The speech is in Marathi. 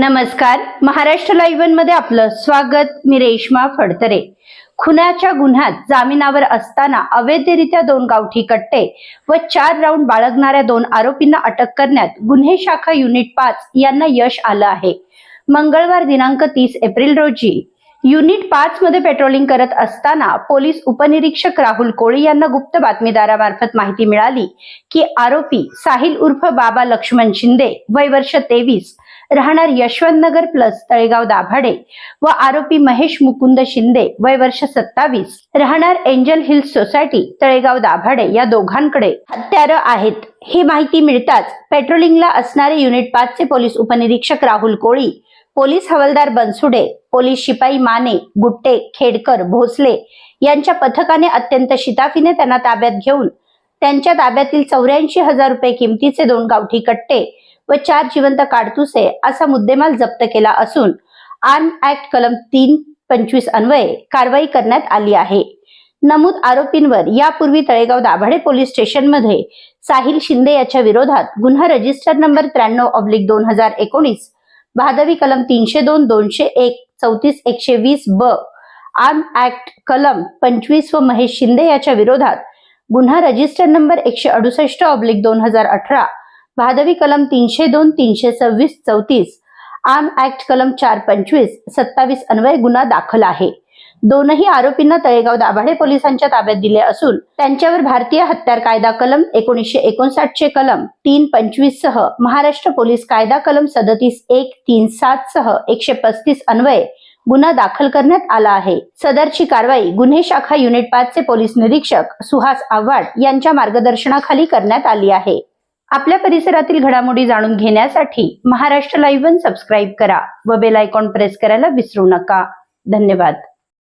नमस्कार. महाराष्ट्र लाईव्हमध्ये आपलं स्वागत. मी रेश्मा फडतरे. खुनाच्या गुन्ह्यात जामिनावर असताना अवैधरित्या दोन गावठी कट्टे व चार राऊंड बाळगणाऱ्या दोन आरोपींना अटक करण्यात गुन्हे शाखा युनिट पाच यांना यश आलं आहे. मंगळवार दिनांक तीस एप्रिल रोजी युनिट पाच मध्ये पेट्रोलिंग करत असताना पोलीस उपनिरीक्षक राहुल कोळी यांना गुप्त बातमीदारामार्फत माहिती मिळाली की आरोपी साहिल उर्फ बाबा लक्ष्मण शिंदे वय वर्ष तेवीस राहणार यशवंतनगर प्लस तळेगाव दाभाडे व आरोपी महेश मुकुंद शिंदे वय वर्ष सत्तावीस राहणार angel hills society Talegaon Dabhade या दोघांकडे हत्यारं आहेत. ही माहिती मिळताच पेट्रोलिंगला असणारे युनिट पाचचे पोलीस उपनिरीक्षक राहुल कोळी पोलीस हवालदार बनसुडे पोलीस शिपाई माने गुट्टे खेडकर भोसले यांच्या पथकाने अत्यंत शिताफीने त्यांना ताब्यात घेऊन त्यांच्या ताब्यातील चौऱ्याऐंशी हजार रुपये किमतीचे दोन गावठी कट्टे व चार जिवंत काडतुसे असा मुद्देमाल जप्त केला असून आर्म ऍक्ट कलम तीन पंचवीस अन्वये कारवाई करण्यात आली आहे. नमूद आरोपींवर यापूर्वी तळेगाव दाभाडे पोलीस स्टेशनमध्ये साहिल शिंदे याच्या विरोधात गुन्हा रजिस्टर नंबर त्र्याण्णव ऑब्लिक दोन हजार एकोणीस भादवी कलम तीनशे दोन दोनशे एक चौतीस एकशे वीस ब आर्म ऍक्ट कलम पंचवीस व महेश शिंदे याच्या विरोधात गुन्हा रजिस्टर नंबर एकशे अडुसष्ट ऑब्लिक दोन हजार अठरा भादवी कलम तीनशे दोन तीनशे सव्वीस चौतीस आर्म ऍक्ट कलम चार पंचवीस सत्तावीस अन्वय गुन्हा दाखल आहे. दोनही आरोपींना तळेगाव दाभाडे पोलिसांच्या ताब्यात दिले असून त्यांच्यावर भारतीय हत्यार कायदा कलम एकोणीसशे एकोणसाठ चे कलम तीन पंचवीस सह महाराष्ट्र पोलीस कायदा कलम सदतीस एक तीन सात सह एकशे पस्तीस अन्वये गुन्हा दाखल करण्यात आला आहे. सदरची कारवाई गुन्हे शाखा युनिट पाच चे पोलीस निरीक्षक सुहास आव्हाड यांच्या मार्गदर्शनाखाली करण्यात आली आहे. आपल्या परिसरातील घडामोडी जाणून घेण्यासाठी महाराष्ट्र लाईव्ह वन सबस्क्राईब करा व बेल आयकॉन प्रेस करायला विसरू नका. धन्यवाद.